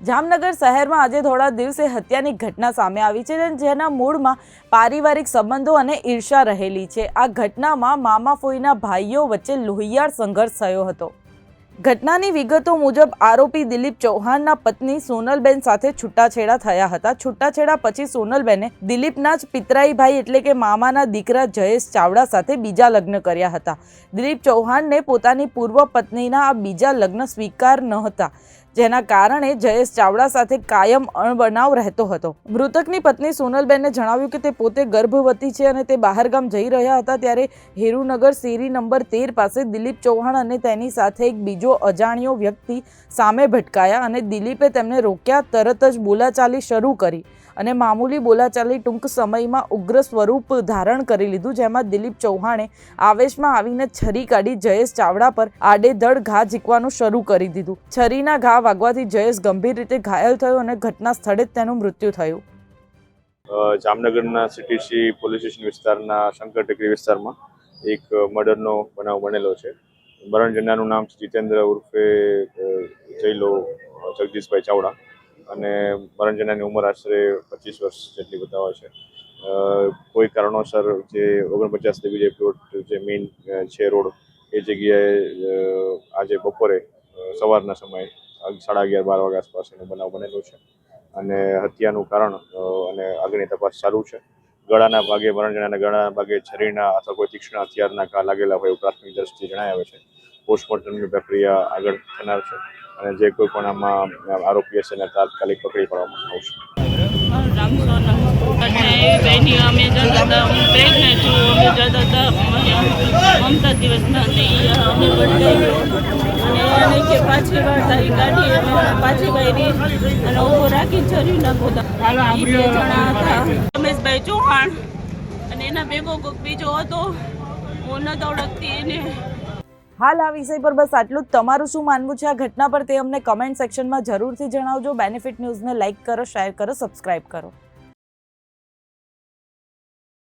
જામનગર શહેરમાં આજે થોડા દિવસે હત્યાની ઘટના સામે આવી છે જેના મૂળમાં પારિવારિક સંબંધો અને ઈર્ષા રહેલી છે. આ ઘટનામાં મામા ફોઈના ભાઈઓ વચ્ચે લોહિયાળ સંઘર્ષ થયો હતો. ઘટનાની વિગતો મુજબ આરોપી દિલીપ ચૌહાણના પત્ની સોનલબેન સાથે છૂટાછેડા થયા હતા. છૂટાછેડા પછી સોનલબેને દિલીપના જ પિતરાઈભાઈ એટલે કે મામાના દીકરા જયેશ ચાવડા સાથે બીજા લગ્ન કર્યા હતા. દિલીપ ચૌહાણને પોતાની પૂર્વ પત્નીના આ બીજા લગ્ન સ્વીકાર ન હતા જેના કારણે જયેશ ચાવડા સાથે કાયમ અણબનાવ રહેતો હતો. મૃતકની પત્ની સોનલબેને જણાવ્યું કે તે પોતે ગર્ભવતી છે અને તે બહારગામ જઈ રહ્યા હતા ત્યારે હેરુનગર શેરી નંબર તેર પાસે દિલીપ ચૌહાણ અને તેની સાથે એક બીજો અજાણ્યો વ્યક્તિ સામે ભટકાયા અને દિલીપે તેમને રોક્યા, તરત જ બોલાચાલી શરૂ કરી અને મામૂલી બોલાચાલી ટૂંક સમયમાં ઉગ્ર સ્વરૂપ ધારણ કરી લીધું, જેમાં દિલીપ ચૌહાણે આવેશમાં આવીને છરી કાઢી જયેશ ચાવડા પર આડેધડ ઘા ઝીકવાનું શરૂ કરી દીધું. છરીના ઘા વાગવાથી જયેશ ગંભીર રીતે ઘાયલ થયો અને ઘટના સ્થળે જ તેનું મૃત્યુ થયું. જામનગરના સીટીસી પોલીસ સ્ટેશન વિસ્તારના શંકર ટેકરી વિસ્તારમાં એક મર્ડરનો બનાવ બનેલો છે. મરણ જનારનું નામ જીતેન્દ્ર ઉર્ફે જયલો જગદીશભાઈ ચાવડા અને મરણ જનારની ઉંમર આશરે પચીસ વર્ષ જેટલી બતાવે છે. કોઈ કારણોસર જે ઓગણપચાસ દેવી જે પ્લોટ જે મેઇન છે રોડ, એ જગ્યાએ આજે બપોરે સવારના સમયે સાડા અગિયાર, બાર વાગ્યા આસપાસ એનો બનાવ બનેલો છે. અને હત્યાનું કારણ અને આગળની તપાસ ચાલુ છે. ગળાના ભાગે મરણ જણાના ગળાના ભાગે છરીના અથવા કોઈ તીક્ષ્ણ હથિયારના ઘા લાગેલા હોય એવું પ્રાથમિક દ્રષ્ટિએ જણાય આવે છે. પોસ્ટમોર્ટમની પ્રક્રિયા આગળ થનાર છે અને જે કોઈ પણ આમાં આરોપી હશે એને તાત્કાલિક પકડી પાડવામાં આવશે. મમતા અને કે પાછી વાર તારી ગાડી અમે પાછી વાયરી અને ઊભો રાખી છરી નાખો જણા હતા. રમેશભાઈ ચૌહાણ અને એના ભેગો બીજો હતો. હું ન ઓળખતી એને. હાલ આ વિષય પર બસ આટલું જ. તમારું શું માનવું છે આ ઘટના પર તે અમને કમેન્ટ સેક્શનમાં જરૂરથી જણાવજો. બેનિફિટ ન્યૂઝને લાઇક કરો શેર કરો સબસ્ક્રાઇબ કરો.